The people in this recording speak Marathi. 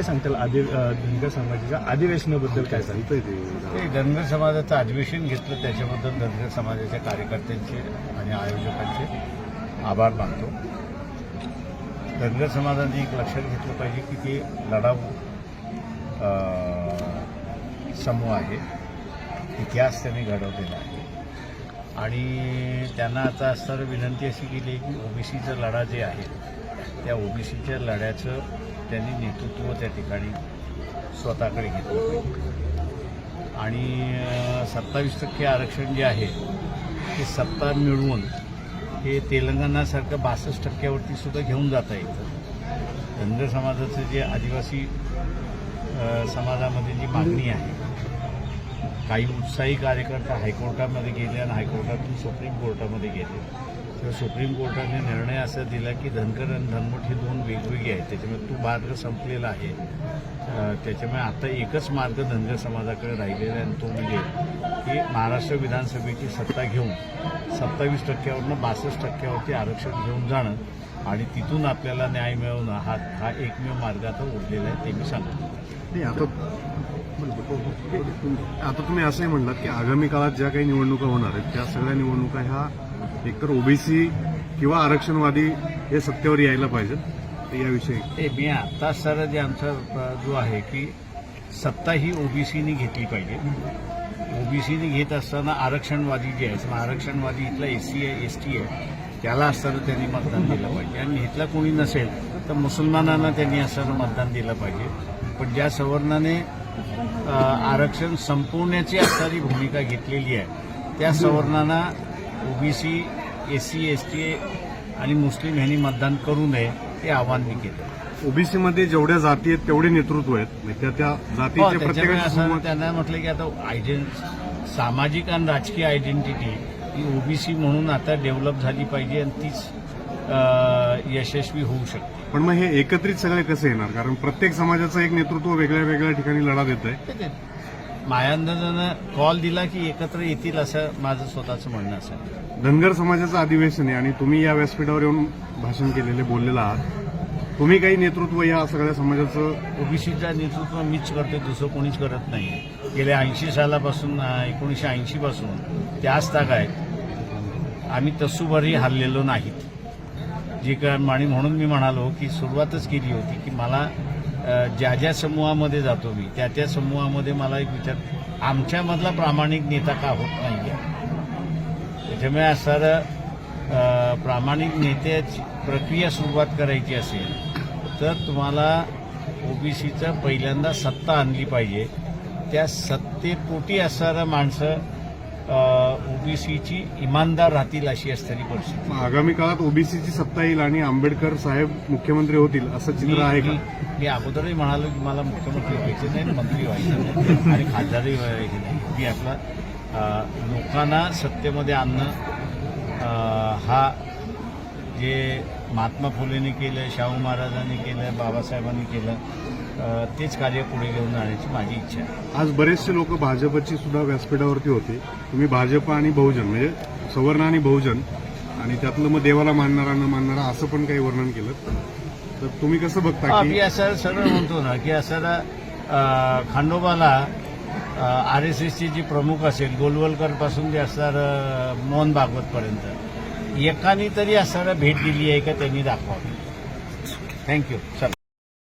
काय सांगताल? आदि धनगर समाजाच्या अधिवेशनाबद्दल काय सांगताय ते? ते धनगर समाजाचं अधिवेशन घेतलं त्याच्याबद्दल धनगर समाजाच्या कार्यकर्त्यांचे आणि आयोजकांचे आभार मानतो. धनगर समाजाने एक लक्षात घेतलं पाहिजे की ते लढाऊ समूह आहे. इतिहास त्यांनी घडवलेला आहे. आणि त्यांना आता असताना विनंती अशी केली आहे की ओबीसीचा लढा जे आहे त्या ओबीसीच्या लढ्याचं त्यांनी नेतृत्व त्या ठिकाणी स्वतःकडे घेतलं आणि सत्तावीस टक्के आरक्षण जे आहे ते सत्ता मिळवून हे तेलंगणासारखं बासष्ट टक्क्यावरती सुद्धा घेऊन जाता येतं. धनगर समाजाचं जे आदिवासी समाजामध्ये जी मागणी आहे काही उत्साही कार्यकर्ता हायकोर्टामध्ये गेले आणि हायकोर्टातून सुप्रीम कोर्टामध्ये गेले. किंवा सुप्रीम कोर्टाने निर्णय असा दिला की धनकर आणि धनमट हे दोन वेगवेगळी आहेत त्याच्यामुळे तो मार्ग संपलेला आहे. त्याच्यामुळे आता एकच मार्ग धनगर समाजाकडे राहिलेला आहे आणि तो म्हणजे की महाराष्ट्र विधानसभेची सत्ता घेऊन सत्तावीस टक्क्यावरनं बासष्ट टक्क्यावरती आरक्षण घेऊन जाणं आणि तिथून आपल्याला न्याय मिळवणं हा हा एकमेव मार्ग आता उरलेला आहे ते मी सांगतो. नाही आता आता तुम्ही असंही म्हणलात की आगामी काळात ज्या काही निवडणुका होणार आहेत त्या सगळ्या निवडणुका ह्या एकतर ओबीसी किंवा आरक्षणवादी हे सत्तेवर यायला पाहिजेत याविषयी. ते मी आता सर जे आमचा जो आहे की सत्ता ही ओबीसीनी घेतली पाहिजे. ओबीसीनी घेत असताना आरक्षणवादी जे आहेत आरक्षणवादी इथला एस सी आहे एस टी आहे त्याला असताना त्यांनी मतदान दिलं पाहिजे. आणि इथला कोणी नसेल तर मुसलमानांना त्यांनी असताना मतदान दिलं पाहिजे. पण ज्या सवर्णाने आरक्षण संपवण्याची असणारी भूमिका घेतलेली आहे त्या सवर्णांना OBC S C S T आणि मुस्लिम यांनी मतदान करू नये हे आव्हान मी केलं. ओबीसीमध्ये जेवढ्या जाती आहेत तेवढे नेतृत्व आहेत. म्हणजे त्या त्या हो, असं समूहात त्यांना म्हटलं की आता आयडेंट सामाजिक आणि राजकीय आयडेंटिटी ही ओबीसी म्हणून आता डेव्हलप झाली पाहिजे आणि तीच यशस्वी होऊ शकते. पण मग हे एकत्रित सगळे कसे येणार? कारण प्रत्येक समाजाचं एक नेतृत्व वेगळ्या वेगळ्या ठिकाणी लढा देत आहे. ते- ते मायांदनानं कॉल दिला की एकत्र येतील असं माझं स्वतःचं म्हणणं असेल धनगर समाजाचं अधिवेशन आहे आणि तुम्ही या व्यासपीठावर येऊन भाषण केलेले बोललेलं आहात. तुम्ही काही नेतृत्व या सगळ्या समाजाचं ओबीसीचं नेतृत्व मीच करते दुसरं कोणीच करत नाही. गेल्या ऐंशी सालापासून एकोणीसशे ऐंशी पासून त्याच तागायत आम्ही तसूभरही हल्लेलो नाहीत. जे काय आणि म्हणून मी म्हणालो की सुरुवातच केली होती की मला ज्या ज्या समूहामध्ये जातो मी त्या त्या समूहामध्ये मला एक विचार आमच्यामधला प्रामाणिक नेता का होत नाही त्याच्यामुळे असणारं प्रामाणिक नेत्याची प्रक्रिया सुरुवात करायची असेल तर तुम्हाला ओबीसीचं पहिल्यांदा सत्ता आणली पाहिजे. त्या सत्तेपोटी असणारं माणसं ओबीसीची इमानदार राहतील अशी असणारी परिस्थिती. आगामी काळात ओबीसीची सत्ता येईल आणि आंबेडकर साहेब मुख्यमंत्री होतील असं चित्र आहे का? मी अगोदरही म्हणालो की मला मुख्यमंत्री व्हायचे नाही मंत्री व्हायचं नाही आणि खासदारही व्हायचे नाही. मी आपला लोकांना सत्तेमध्ये आणणं हा जे महात्मा फुलेंनी केलं शाहू महाराजांनी केलं बाबासाहेबांनी केलं तेच कार्य पुढे घेऊन जाण्याची माझी इच्छा आहे. आज बरेचसे लोक भाजपची सुद्धा व्यासपीठावरती होते. तुम्ही भाजप आणि बहुजन म्हणजे सवर्ण आणि बहुजन आणि त्यातलं मग देवाला मानणारा न मानणारा असं पण काही वर्णन केलं. तर तुम्ही कसं बघता मी असं सरळ म्हणतो ना की असं अ, खंडोबाला आर एस एसचे जे प्रमुख असेल गोलवलकरपासून जे असणार मोहन भागवत पर्यंत एकाने तरी असणारा भेट दिली आहे का त्यांनी दाखवावी? थँक्यू चला.